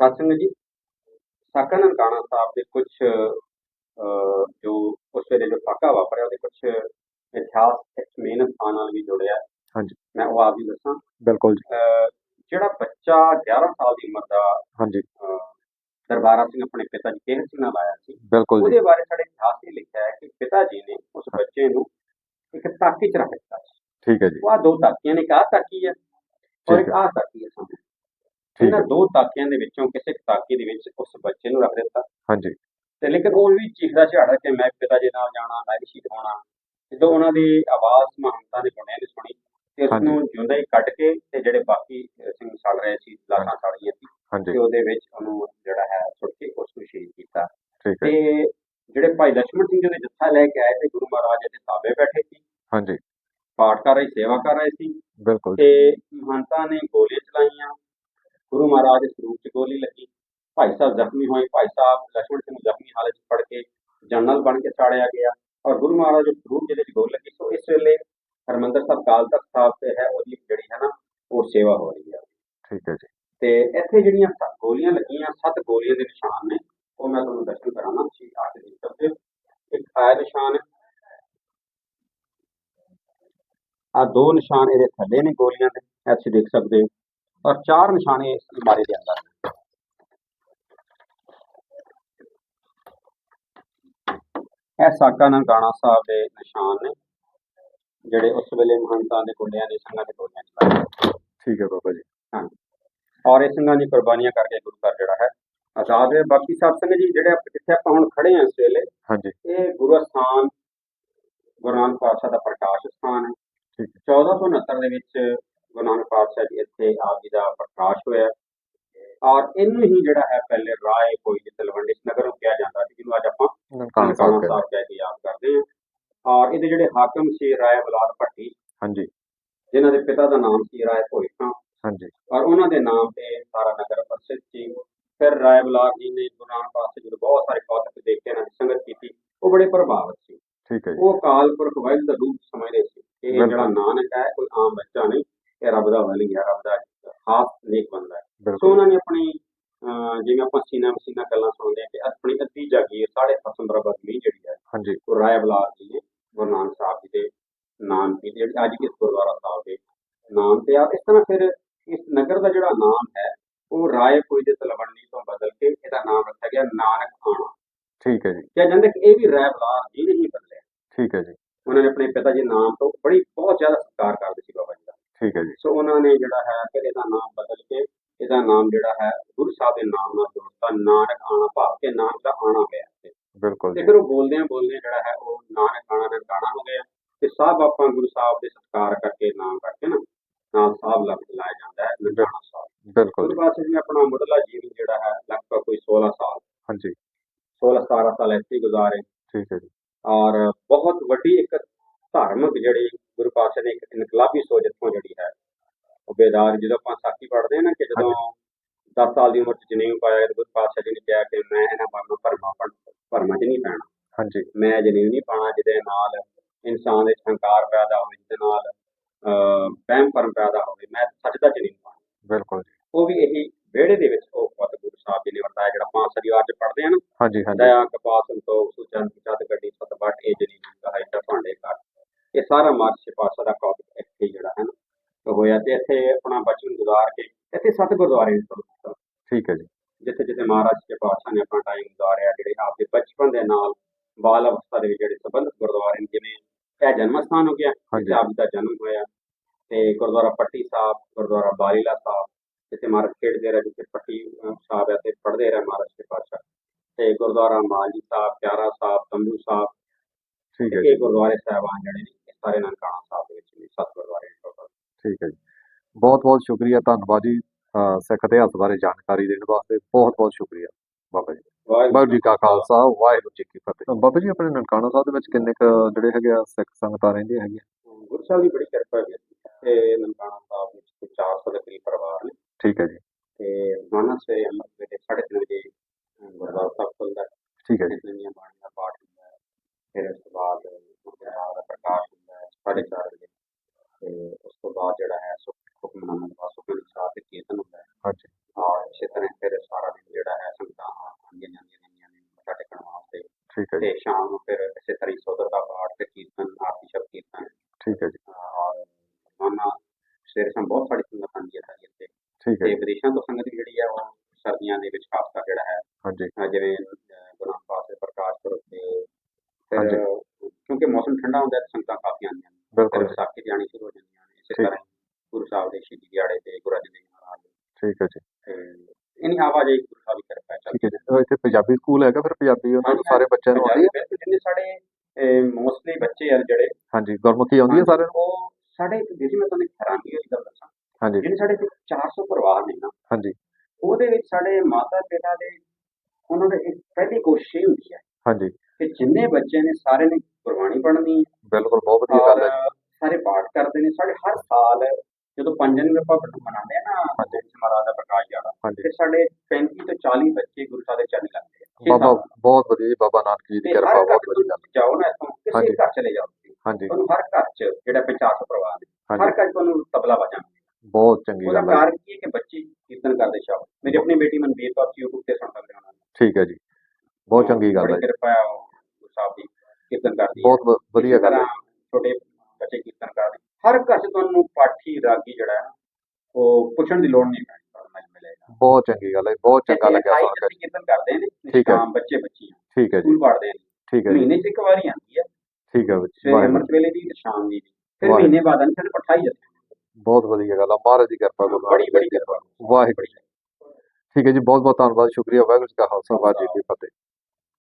ਸਤਸੰਗ ਜੀ ਸਾਕਾ ਨਨਕਾਣਾ ਸਾਹਿਬ ਦੇ ਕੁਝ ਜੋ ਉਸ ਵੇਲੇ ਜੋ ਸਾਕਾ ਵਾਪਰਿਆ ਉਹਦੇ ਕੁਝ ਇਤਿਹਾਸ ਮੇਨ ਸਥਾਨ ਨਾਲ ਵੀ ਜੁੜਿਆ। ਹੈ। ਹਾਂਜੀ। ਮੈਂ ਉਹ ਆਪ ਵੀ ਦੱਸਾਂ। ਬਿਲਕੁਲ ਜੀ। ਜਿਹੜਾ ਬੱਚਾ 11 ਸਾਲ ਦੀ ਉਮਰ ਦਾ ਹਾਂਜੀ। ਦਰਬਾਰਾ ਸਿੰਘ ਆਪਣੇ ਪਿਤਾ ਜੀ ਕੇਹਰ ਸਿੰਘ ਨਾਲ ਆਇਆ ਸੀ ਬਿਲਕੁਲ ਉਹਦੇ ਬਾਰੇ ਸਾਡੇ ਇਤਿਹਾਸ 'ਚ ਲਿਖਿਆ ਹੈ ਕਿ ਪਿਤਾ ਜੀ ਨੇ ਉਸ ਬੱਚੇ ਨੂੰ ਇੱਕ ਤਾਕੀ 'ਚ ਰੱਖ ਦਿੱਤਾ ਸੀ। ਠੀਕ ਹੈ ਜੀ। ਉਹ ਦੋ ਤਾਕੀਆਂ ਨੇ ਇੱਕ ਆਹ ਤਾਕੀ ਹੈ ਔਰ ਇੱਕ ਆਹ ਤਾਕੀ ਹੈ ਇਹਨਾਂ ਦੋ ਤਾਕਿਆਂ ਦੇ ਵਿੱਚੋਂ ਕਿਸੇ ਤਾਕੀ ਦੇ ਵਿੱਚ ਉਸ ਬੱਚੇ ਨੂੰ ਰੱਖ ਦਿੱਤਾ। ਹਾਂਜੀ। ਤੇ ਲੇਕਿਨ ਉਹ ਵੀ ਚੀਖਦਾ ਝਾੜਾ ਕਿ ਮੈਂ ਪਿਤਾ ਜੀ ਨਾਲ ਜਾਣਾ ਮੈਂ ਵੀ ਸ਼ਹੀਦ ਜਦੋਂ ਉਹਨਾਂ ਦੀ ਆਵਾਜ਼ ਮਹੰਤਾਂ ਦੇ ਗੁਣੇ ਨੇ ਸੁਣੀ ਤੇ ਉਸ ਨੂੰ ਜਿਉਂਦਾ ਹੀ ਕੱਢ ਕੇ ਤੇ ਜਿਹੜੇ ਬਾਕੀ ਸਿੰਘ ਸੜ ਰਹੇ ਸੀ ਲਾਸ਼ਾਂ ਸੜੀਆਂ ਸੀ ਤੇ ਉਹਦੇ ਵਿੱਚ ਉਹਨੂੰ ਜਿਹੜਾ ਹੈ ਸੁੱਟ ਕੇ ਉਸ ਨੂੰ ਸ਼ਹੀਦ ਕੀਤਾ। ਤੇ ਜਿਹੜੇ ਭਾਈ ਲక్ష్మణ ਸਿੰਘ ਜੀ ਦੇ ਜੱਥਾ ਲੈ ਕੇ ਆਏ ਤੇ ਗੁਰੂ ਮਹਾਰਾਜ ਦੇ ਸਾਹਮਣੇ ਬੈਠੇ ਸੀ। ਹਾਂਜੀ। ਪਾਠ ਕਰ ਰਹੇ ਸੇਵਾ ਕਰ ਰਹੇ ਸੀ। ਬਿਲਕੁਲ। ਤੇ ਮਹੰਤਾਂ ਨੇ ਗੋਲੀਆਂ ਚਲਾਈਆਂ। ਗੁਰੂ ਮਹਾਰਾਜ ਦੇ ਸਰੂਪ 'ਚ ਗੋਲੀ ਲੱਗੀ। ਭਾਈ ਸਾਹਿਬ ਜ਼ਖਮੀ ਹੋਏ ਭਾਈ ਸਾਹਿਬ ਲక్ష్మణ ਸਿੰਘ ਜ਼ਖਮੀ ਹਾਲਤ 'ਚ ਫੜ ਕੇ ਜਨਰਲ ਬਣ ਕੇ ਸਾੜਿਆ ਗਿਆ ਔਰ ਗੁਰੂ ਮਹਾਰਾਜ ਦੇ ਸਰੂਪ ਜਿਹਦੇ 'ਚ ਗੋਲੀ ਲੱਗੀ ਸੋ ਇਸ ਵੇਲੇ ਹਰਮੰਦਰ ਸਾਹਿਬ ਕਾਲ ਤਖਤ ਸਾਹਿਬ ਤੇ ਹੈ ਉਹਦੀ ਜਿਹੜੀ ਹੈ ਨਾ ਉਹ ਸੇਵਾ ਹੋ ਰਹੀ ਹੈ। ਠੀਕ ਹੈ ਜੀ। ਤੇ ਇੱਥੇ ਜਿਹੜੀਆਂ ਸੱਤ ਗੋਲੀਆਂ ਲੱਗੀਆਂ ਸੱਤ ਗੋਲੀਆਂ ਦੇ ਨਿਸ਼ਾਨ ਨੇ ਉਹ ਮੈਂ ਤੁਹਾਨੂੰ ਦਰਸ਼ਨ ਕਰਾਉਣਾ ਸੀ ਆਖ ਦੇ ਸਭ ਤੇ ਇੱਕ ਆਇਆ ਨਿਸ਼ਾਨ ਹੈ ਆ ਦੋ ਨਿਸ਼ਾਨ ਇਹਦੇ ਥੱਲੇ ਨੇ ਗੋਲੀਆਂ ਦੇ ਐਸੇ ਦੇਖ ਸਕਦੇ ਹੋ। ਔਰ ਚਾਰ ਨਿਸ਼ਾਨੇ ਇਸ ਅਲਮਾਰੀ ਦੇ ਅੰਦਰ। ਇਹ ਸਾਕਾ ਨਨਕਾਣਾ ਸਾਹਿਬ ਦੇ ਨਿਸ਼ਾਨ ਨੇ ਜਿਹੜੇ ਉਸ ਵੇਲੇ ਮਹੰਤਾਂ ਦੇ ਗੁੰਡਿਆਂ ਨੇ ਸਿੰਘਾਂ ਦੇ ਗੋਲੀਆਂ ਚਲਾਈਆਂ ਠੀਕ ਹੈ ਬਾਬਾ ਜੀ। ਹਾਂਜੀ ਔਰ ਇਹ ਸਿੰਘਾਂ ਦੀ ਕੁਰਬਾਨੀਆਂ ਕਰਕੇ ਗੁਰੂ ਘਰ ਜਿਹੜਾ ਹੈ ਆਜ਼ਾਦ ਹੈ ਬਾਕੀ ਸਭ ਸਿੰਘ ਜੀ ਜਿਹੜੇ ਆਪਾਂ- ਜਿੱਥੇ ਆਪਾਂ ਹੁਣ ਖੜੇ ਹਾਂ ਇਸ ਵੇਲੇ ਹਾਂਜੀ। ਇਹ ਗੁਰੂ ਸਥਾਨ ਗੁਰੂ ਨਾਨਕ ਪਾਤਸ਼ਾਹ ਦਾ ਪ੍ਰਕਾਸ਼ ਸਥਾਨ ਹੈ। ਠੀਕ 1469 ਦੇ ਵਿੱਚ ਗੁਰੂ ਨਾਨਕ ਪਾਤਸ਼ਾਹ ਜੀ ਇੱਥੇ ਆਪ ਜੀ ਦਾ ਪ੍ਰਕਾਸ਼ ਹੋਇਆ। ਔਰ ਇਹਨੂੰ ਹੀ ਜਿਹੜਾ ਹੈ ਪਹਿਲੇ ਰਾਏ ਕੋਈ ਜਿ ਤਲਵੰਡੀ ਨਗਰ ਨੂੰ ਕਿਹਾ ਜਾਂਦਾ ਸੀ ਜਿਹਨੂੰ ਅੱਜ ਆਪਾਂ ਨਨਕਾਣਾ ਸਾਹਿਬ ਕਹਿ ਕੇ ਯਾਦ ਕਰਦੇ ਹਾਂ। ਔਰ ਇਹਦੇ ਜਿਹੜੇ ਹਾਕਮ ਸੀ ਰਾਏ ਬਲਾਰ ਭੱਟੀ ਹਾਂਜੀ। ਜਿਨ੍ਹਾਂ ਦੇ ਪਿਤਾ ਦਾ ਨਾਮ ਸੀ ਰਾਏ ਭੋਈ ਖਾਂ। ਹਾਂਜੀ। ਔਰ ਉਹਨਾਂ ਦੇ ਨਾਮ ਤੇ ਸਾਰਾ ਨਗਰ ਪ੍ਰਸਿੱਧ ਸੀ। ਫਿਰ ਰਾਏ ਬਲਾਰ ਜੀ ਨੇ ਗੁਰੂ ਨਾਨਕ ਪਾਤਸ਼ਾਹ ਜੀ ਨੂੰ ਬਹੁਤ ਸਾਰੇ ਕੌਤਕ ਦੇਖ ਕੇ ਇਹਨਾਂ ਦੀ ਸੰਗਤ ਕੀਤੀ। ਉਹ ਬੜੇ ਪ੍ਰਭਾਵਿਤ ਸੀ। ਠੀਕ ਹੈ ਜੀ। ਉਹ ਅਕਾਲ ਪੁਰਖ ਵਾਹਿਗੁਰੂ ਦਾ ਰੂਪ ਸਮਝਦੇ ਸੀ ਕਿ ਇਹ। ਜਿਹੜਾ ਨਾਨਕ ਹੈ ਕੋਈ ਆਮ ਬੱਚਾ ਨਹੀਂ। ਇਹ ਰੱਬ ਦਾ ਵਲੀ ਹੈ ਰੱਬ ਦਾ ਖਾਸ ਨੇਕ ਬੰਦਾ ਹੈ। ਸੋ ਉਹਨਾਂ ਨੇ ਆਪਣੀ ਜਿਵੇਂ ਆਪਾਂ ਸੀਨਾ ਮਸੀਨਾ ਗੱਲਾਂ ਸੁਣਦੇ ਹਾਂ ਕਿ ਆਪਣੀ ਅੱਧੀ ਜਾਗੀਰ ਸਾਢੇ ਸੱਤ ਸੌ ਬਰਾਬਰ ਜ਼ਮੀਨ ਜਿਹੜੀ ਹੈ ਹਾਂਜੀ। ਉਹ ਰਾਏ ਬਲਾਰ ਜੀ ਨੇ ਗੁਰੂ ਨਾਨਕ ਸਾਹਿਬ ਜੀ ਦੇ ਨਾਮ ਤੇ ਜਿਹੜੀ ਅੱਜ ਇਸ ਗੁਰਦੁਆਰਾ ਸਾਹਿਬ ਦੇ ਨਾਮ ਤੇ ਆ। ਇਸ ਤਰ੍ਹਾਂ ਫਿਰ ਇਸ ਨਗਰ ਦਾ ਜਿਹੜਾ ਨਾਮ ਹੈ ਉਹ ਰਾਏ ਕੋਈ ਦੇ ਤਲਵੰਡੀ ਤੋਂ ਬਦਲ ਕੇ ਇਹਦਾ ਨਾਮ ਰੱਖਿਆ ਗਿਆ ਨਾਨਕ ਆਣਾ। ਠੀਕ ਹੈ ਜੀ। ਕਿਹਾ ਜਾਂਦਾ ਕਿ ਇਹ ਵੀ ਰਾਏ ਬਲਾਰ ਜੀ ਨੇ ਹੀ ਬਦਲਿਆ। ਠੀਕ ਹੈ ਜੀ। ਉਹਨਾਂ ਨੇ ਆਪਣੇ ਪਿਤਾ ਜੀ ਨਾਮ ਤੋਂ ਬੜੀ ਬਹੁਤ ਜ਼ਿਆਦਾ ਸਤਿਕਾਰ ਕਰਦੇ ਠੀਕ ਹੈ ਜੀ। ਸੋ ਉਹਨਾਂ ਨੇ ਜਿਹੜਾ ਹੈ ਫਿਰ ਇਹਦਾ ਨਾਮ ਬਦਲ ਕੇ ਇਹਦਾ ਨਾਮ ਜਿਹੜਾ ਹੈ ਗੁਰੂ ਸਾਹਿਬ ਦੇ ਨਾਮ ਨਾਲ ਜੋੜਤਾ ਨਾਨਕ ਆਣਾ ਭਾਵ ਕੇ ਨਾਮ ਦਾ ਆਣਾ ਹੋਇਆ ਤੇ ਬਿਲਕੁਲ ਜੀ। ਫਿਰ ਉਹ ਬੋਲਦਿਆਂ ਬੋਲਦਿਆਂ ਜਿਹੜਾ ਹੈ ਉਹ ਨਾਨਕ ਆਣਾ ਨਨਕਾਣਾ ਹੋ ਗਿਆ ਤੇ ਸਭ ਆਪਾਂ ਗੁਰੂ ਸਾਹਿਬ ਦੇ ਸਤਿਕਾਰ ਕਰਕੇ ਨਾਮ ਕਰਕੇ ਨਾ ਨਾਲ ਸਾਹਿਬ ਲਫ਼ਜ਼ ਲਾਇਆ ਜਾਂਦਾ ਹੈ ਨਨਕਾਣਾ ਸਾਹਿਬ। ਬਿਲਕੁਲ ਜੀ। ਪਾਤਸ਼ਾਹ ਜੀ ਆਪਣਾ ਮੁੱਢਲਾ ਜੀਵਨ ਜਿਹੜਾ ਹੈ ਲਗਭਗ ਕੋਈ 16 ਸਾਲ ਹਾਂਜੀ। 16 17 ਸਾਲ ਇੱਥੇ ਗੁਜ਼ਾਰੇ। ਠੀਕ ਹੈ ਜੀ। ਔਰ ਬਹੁਤ ਵੱਡੀ ਇੱਕ ਧਾਰਮਿਕ ਜਿਹੜੀ ਗੁਰੂ ਪਾਤਸ਼ਾਹ ਨੇ ਇੱਕ ਇਨਕਲਾਬੀ ਸੋਚ ਇੱਥੋਂ ਜਿਹੜੀ ਹੈ। ਉਹ ਬੇਦਾਰ ਜਦੋਂ ਆਪਾਂ ਸਾਖੀ ਪੜ੍ਹਦੇ ਹਾਂ ਨਾ ਕਿ ਜਦੋਂ 10 ਸਾਲ ਦੀ ਉਮਰ 'ਚ ਜਨੇਊ ਪਾਇਆ ਗੁਰੂ ਪਾਤਸ਼ਾਹ ਜੀ ਨੇ ਕਿਹਾ ਕਿ ਮੈਂ ਇਹਨਾਂ ਬਾਬਾ ਭਰਮਾ ਭਰਮਾ 'ਚ ਨਹੀਂ ਪੈਣਾ। ਹਾਂਜੀ। ਮੈਂ ਜਨੇਊ ਨਹੀਂ ਪਾਣਾ ਜਿਹਦੇ ਨਾਲ ਇਨਸਾਨ ਦੇ 'ਚ ਹੰਕਾਰ ਪੈਦਾ ਹੋਵੇ ਜਿਹਦੇ ਨਾਲ ਵਹਿਮ ਭਰਮ ਪੈਦਾ ਹੋਵੇ। ਮੈਂ ਸੱਚ ਦਾ ਜਨੇਊ ਪਾਣਾ ਬਿਲਕੁਲ ਜੀ। ਉਹ ਵੀ ਇਹੀ ਵਿਹੜੇ ਦੇ ਵਿੱਚ ਉਹ ਪਤ ਗੁਰੂ ਸਾਹਿਬ ਜੀ ਨੇ ਵਰਤਾਇਆ ਜਿਹੜਾ ਪੰਜ ਸਰੀਵਾਰ 'ਚ ਪੜ੍ਹਦੇ ਹਨ ਹਾਂਜੀ ਹਾਂਜੀ। ਦਇਆ ਕਪਾਸ ਸੰਤੋਖ ਸੁਚਨ ਚਤ ਗੱਡੀ ਸਤ ਬਟ ਇਹ ਜਿਹੜੀ ਕਹਾਈ ਦਾ ਭਾਂਡੇ ਕਰ ਇਹ ਸਾਰਾ ਮਾਰਚ ਪਾਸਾ ਦਾ ਕੌਤਕ ਇੱਥੇ ਹੀ ਜਿਹੜਾ ਹੈ ਨਾ ਉਹ ਹੋਇਆ ਤੇ ਇੱਥੇ ਆਪਣਾ ਬਚਨ ਗੁਜ਼ਾਰ ਕੇ ਇੱਥੇ ਸੱਤ ਗੁਰਦੁਆਰੇ ਨੇ ਤੁਹਾਨੂੰ ਠੀਕ ਹੈ ਜੀ। ਜਿੱਥੇ ਜਿੱਥੇ ਮਹਾਰਾਜ ਕੇ ਪਾਤਸ਼ਾਹ ਨੇ ਆਪਣਾ ਟਾਈਮ ਗੁਜ਼ਾਰਿਆ ਜਿਹੜੇ ਆਪਦੇ ਬਚਪਨ ਦੇ ਨਾਲ ਬਾਲ ਅਵਸਥਾ ਦੇ ਵਿੱਚ ਜਿਹੜੇ ਸੰਬੰਧਿਤ ਗੁਰਦੁਆਰੇ ਨੇ ਜਿਵੇਂ ਇਹ ਜਨਮ ਸਥਾਨ ਹੋ ਗਿਆ। ਜਿੱਥੇ ਆਪ ਦਾ ਜਨਮ ਹੋਇਆ ਤੇ ਗੁਰਦੁਆਰਾ ਪੱਟੀ ਸਾਹਿਬ ਗੁਰਦੁਆਰਾ ਬਾਲੀਲਾ ਸਾਹਿਬ ਜਿੱਥੇ ਮਹਾਰਾਜ ਖੇਡਦੇ ਰਹੇ ਜਿੱਥੇ ਪੱਟੀ ਸਾਹਿਬ ਹੈ ਤੇ ਪੜ੍ਹਦੇ ਰਹੇ ਮਹਾਰਾਜ ਕੇ ਪਾਤਸ਼ਾਹ। ਤੇ ਗੁਰਦੁਆਰਾ ਮਾਲੀ ਸਾਹਿਬ ਪਿਆਰਾ ਸਾਹਿਬ ਤੰਬੂ ਸਾਹਿਬ ਠੀਕ ਹੈ ਇਹ ਗੁਰਦੁਆਰੇ ਸਾਹਿਬਾਨ ਜਿਹੜੇ ਨੇ ਸਾਰੇ ਨਨਕਾਣਾ ਸਾਹਿਬ ਦੇ ਵਿੱਚ ਨੇ ਸੱਤ ਗੁਰਦੁਆਰੇ total। ਠੀਕ ਹੈ ਜੀ। ਬਹੁਤ ਬਹੁਤ ਸ਼ੁਕਰੀਆ ਧੰਨਵਾਦ ਜੀ ਸਿੱਖ ਇਤਿਹਾਸ ਬਾਰੇ ਜਾਣਕਾਰੀ ਦੇਣ ਵਾਸਤੇ ਬਹੁਤ ਬਹੁਤ ਸ਼ੁਕਰੀਆ ਬਾਬਾ ਜੀ। ਵਾਹਿਗੁਰੂ ਜੀ ਕਾ ਖਾਲਸਾ ਵਾਹਿਗੁਰੂ ਜੀ ਕੀ ਫਤਿਹ। ਬਾਬਾ ਜੀ ਆਪਣੇ ਨਨਕਾਣਾ ਸਾਹਿਬ ਦੇ ਵਿੱਚ ਕਿੰਨੇ ਕੁ ਜਿਹੜੇ ਹੈਗੇ ਆ ਸਿੱਖ ਸੰਗਤਾਂ ਰਹਿੰਦੀਆਂ ਹੈਗੀਆਂ ਗੁਰੂ ਸਾਹਿਬ ਦੀ ਬੜੀ ਕਿਰਪਾ ਹੈ ਤੇ ਨਨਕਾਣਾ ਸਾਹਿਬ ਵਿੱਚ ਕੋਈ 400 ਦੇ ਕਰੀਬ ਪਰਿਵਾਰ ਨੇ। ਠੀਕ ਹੈ ਜੀ। ਤੇ ਰੋਜ਼ਾਨਾ ਸਵੇਰੇ ਅੰਮ੍ਰਿਤ ਵੇਲੇ ਸਾਢੇ ਤਿੰਨ ਵਜੇ ਅਹ, ਗੁਰਦੁਆਰਾ ਸਾਹਿਬ ਖੁੱਲਦਾ ਠੀਕ ਹੈ ਜੀ ਸਾਢੇ ਤਿੰਨ ਦੀਆਂ ਬਾਣੀਆਂ ਦਾ ਪਾਠ ਹੁੰਦਾ ਹੈ ਫਿਰ ਉਸ ਤੋਂ ਬਾਅਦ ਗੁਰਦੁਆਰਾ ਦਾ ਪ੍ਰਕਾਸ਼ ਹੁੰਦਾ ਹੈ ਸਾਢੇ ਚਾਰ ਵਜੇ ਤੇ ਉਸ ਤੋਂ ਬਾਅਦ ਜਿਹੜਾ ਹੈ ਸੁਖ ਹੁਕਮਨਾਮਾ ਦਾ ਸੁਖਮਨੀ ਸਾਹਿਬ ਦੇ ਕੀਰਤਨ ਹੁੰਦਾ ਹੈ ਹਾਂਜੀ ਔਰ ਇਸੇ ਤਰ੍ਹਾਂ ਫਿਰ ਸਾਰਾ ਸ਼ਾਮ ਨੂੰ ਫਿਰ ਇਸੇ ਤਰ੍ਹਾਂ ਸੋਦਰ ਦਾ ਪਾਠ ਤੇ ਕੀਰਤਨ ਆਰਤੀ ਸ਼ਬਦ ਕੀਰਤਨ। ਠੀਕ ਹੈ ਜੀ। ਔਰ ਰੋਜ਼ਾਨਾ ਸਵੇਰੇ ਸ਼ਾਮ ਬਹੁਤ ਸਾਰੀ ਸੰਗਤ ਆਉਂਦੀ ਹੈ ਸਾਡੀ ਇੱਥੇ। ਠੀਕ ਹੈ ਤੇ ਵਿਦੇਸ਼ਾਂ ਤੋਂ ਸੰਗਤ ਜਿਹੜੀ ਹੈ ਉਹ ਸਰਦੀਆਂ ਦੇ ਵਿੱਚ ਖਾਸ ਕਰ ਜਿਹੜਾ ਹੈ ਹਾਂਜੀ। ਜਿਵੇਂ ਗੁਰੂ ਨਾਨਕ ਪਾਤਸ਼ਾਹ ਦੇ ਪ੍ਰਕਾਸ਼ ਪੁਰਬ ਤੇ। ਫਿਰ ਕਿਉਂਕਿ ਮੌਸਮ ਠੰਡਾ ਹੁੰਦਾ ਹੈ ਤਾਂ ਸੰਗਤਾਂ ਕਾਫੀ ਆਉਂਦੀਆਂ ਬਿਲਕੁਲ ਵਿਸਾਖੀ ਤੇ ਆਉਣੀ ਸ਼ੁਰੂ ਹੋ ਜਾਂਦੀਆਂ ਨੇ ਇਸੇ। ਤਰ੍ਹਾਂ ਗੁਰੂ ਸਾਹਿਬ ਦੇ ਸ਼ਹੀਦੀ ਦਿਹਾੜੇ ਤੇ ਗੁਰੂ ਅਰਜਨ ਦੇਵ ਮਹਾਰਾਜ ਠੀਕ ਹੈ ਜੀ। ਤੇ ਇਨੀ ਆਵਾਜਾਈ ਗੁਰੂ ਸਾਹਿਬ ਦੀ ਕਿਰਪਾ ਠੀਕ ਹੈ ਜੀ ਇੱਥੇ ਪੰਜਾਬੀ ਸਕੂਲ ਹੈਗਾ ਫਿਰ ਪੰਜਾਬੀ ਉਹਨਾਂ ਨੂੰ ਸਾਰੇ ਬੱਚਿਆਂ ਨੂੰ ਆਉਂਦੀ ਹੈ। ਜਿੰਨੇ ਸਾਡੇ ਮੋਸਟਲੀ ਬੱਚੇ ਆ ਜਿਹੜੇ। ਹਾਂਜੀ ਗੁਰਮੁਖੀ ਆਉਂਦੀ ਹੈ ਸਾਰਿਆਂ ਨੂੰ। ਉਹ ਸਾਡੇ ਜਿਹੜੀ ਮੈਂ ਤੁਹਾਨੂੰ ਹੈਰਾਨੀ ਵਾਲੀ ਗੱਲ ਦੱਸਾਂ। ਹਾਂਜੀ। ਜਿਹੜੇ ਸਾਡੇ 400 ਪਰਿਵਾਰ ਨੇ ਨਾ ਹਾਂਜੀ। ਉਹਦੇ ਵਿੱਚ ਸਾਡੇ ਮਾਤਾ ਪਿਤਾ ਦੇ ਉਹਨਾਂ ਦੇ ਇੱਕ ਪਹਿਲੀ ਕੋਸ਼ਿਸ਼ ਇਹ ਹੁੰਦੀ ਹੈ ਹਾਂਜੀ। ਕਿ ਜਿੰਨੇ ਬੱਚੇ ਨੇ ਸਾਰੇ ਨੇ ਗੁਰਬਾਣੀ ਪੜ੍ਹਨੀ ਹੈ। ਬਿਲਕੁਲ ਬਹੁਤ ਵਧੀਆ ਗੱਲ ਹੈ ਸਾਰੇ ਪਾਠ ਕਰਦੇ ਨੇ ਸਾਡੇ ਹਰ ਸਾਲ ਜਦੋਂ ਪੰਜਨ ਨੂੰ ਆਪਾਂ ਮਨਾਉਂਦੇ ਆ ਨਾ। ਜਿਸ ਮਹਾਰਾਜ ਦਾ ਪ੍ਰਕਾਸ਼ ਹਾਂਜੀ। ਫਿਰ ਸਾਡੇ 35 ਤੋਂ 40 ਬੱਚੇ ਗੁਰੂ ਸਾਹਿਬ ਦੇ ਚਰਨ ਲੱਗਦੇ ਆ। ਛੇ ਬਾਬਾ ਸਾਲ। ਬਹੁਤ ਵਧੀਆ ਜੀ ਬਾਬਾ ਨਾਨਕ ਜੀ ਦੀ ਤੇ ਕਿਰਪਾ ਹਰ ਬਹੁਤ ਘਰ ਵਧੀਆ। ਤੁਸੀਂ ਜਾਓ ਨਾ ਇੱਥੋਂ ਕਿਸੇ ਹਾਂਜੀ। ਘਰ ਚਲੇ ਜਾਓ ਤੁਸੀਂ ਹਾਂਜੀ। ਤੁਹਾਨੂੰ ਹਰ ਘਰ 'ਚ ਜਿਹੜਾ 50 ਪਰਿਵਾਰ ਨੇ ਹਰ ਹਾਂਜੀ ਘਰ 'ਚ ਤੁਹਾਨੂੰ ਤਬਲਾ ਵਜਾਉਂਦੇ ਬਹੁਤ ਚੰਗੀ ਉਹਦਾ ਗੱਲ ਹੈ ਕਾਰਨ ਕੀ ਹੈ ਕਿ ਬੱਚੇ ਕੀਰਤਨ ਕਰਦੇ ਸ਼ਬਦ ਮੇਰੀ ਆਪਣੀ ਬੇਟੀ ਮਨਵੀਰ ਕੌਰ YouTube ਤੇ ਸੁਣ ਸਕਦੇ ਉਹਨਾਂ ਨੂੰ ਠੀਕ ਹੈ ਜੀ। ਬਹੁਤ ਚੰਗੀ ਗੱਲ ਹੈ ਬੜੀ ਕਿਰਪਾ ਹੈ ਉਹ ਗੁਰੂ ਸਾਹਿਬ ਦੀ ਕੀਰਤਨ ਕਰਦੀ ਹੈ। ਬਹੁਤ ਵ- ਵਧੀਆ ਗੱਲ ਹੈ। ਤਰ੍ਹਾਂ ਛੋਟੇ ਬੱਚੇ ਕੀਰਤਨ ਕਰਦੇ ਹਰ ਘਰ 'ਚ ਤੁਹਾਨੂੰ ਪਾਠੀ ਰਾਗੀ ਜਿਹੜਾ ਹੈ ਨਾ, ਉਹ ਪੁੱਛਣ ਦੀ ਲੋੜ ਨਹੀਂ ਪੈਣੀ ਤੁਹਾਨੂੰ ਮਿਲ ਮਿਲੇਗਾ। ਬਹੁਤ ਚੰਗੀ ਗੱਲ ਹੈ ਬਹੁਤ ਚੰਗਾ ਲੱਗਿਆ ਸੁਣ ਕੇ ਕੀਰਤਨ ਕਰਦੇ ਨੇ ਠੀਕ ਹੈ। ਸ਼ਾਮ ਬੱਚੇ ਬੱਚੀਆਂ ਠੀਕ ਹੈ ਜੀ। ਸਕੂਲ ਪੜ੍ਹਦੇ ਨੇ। ਠੀਕ ਹੈ ਜੀ। ਮਹੀਨੇ 'ਚ ਇੱਕ ਵਾਰੀ ਆਉਂਦੀ ਹੈ। ਠੀਕ ਹੈ ਜੀ ਸਵੇਰੇ ਵਾਹਿਗੁਰੂ ਅੰਮ੍ਰਿਤ ਵੇਲੇ ਦੀ ਤੇ ਸ਼ਾਮ ਦੀ ਵੀ ਫਿਰ ਵਾਹਿਗੁਰੂ। ਮਹੀਨੇ ਬਾਅਦ ਅੰਦਰ ਪਠਾਈ ਜਾਂਦੇ ਬਹੁਤ ਵਧੀਆ ਗੱਲ ਆ ਮਹਾਰਾਜ ਦੀ ਕਿਰਪਾ ਗੁਰੂ ਨਾਨਕ ਬੜੀ ਬੜੀ ਦੇਵ ਜੀ। ਕਿਰਪਾ। ਵਾਹਿਗੁਰੂ ਠੀਕ ਹੈ ਜੀ ਬਹੁਤ ਬਹੁਤ ਧੰਨਵਾਦ ਸ਼ੁਕਰੀਆ ਵਾਹਿਗੁਰੂ ਜੀ ਕਾ ਖਾਲਸਾ ਵਾਹਿਗੁਰੂ ਜੀ ਕੀ ਫਤਿਹ।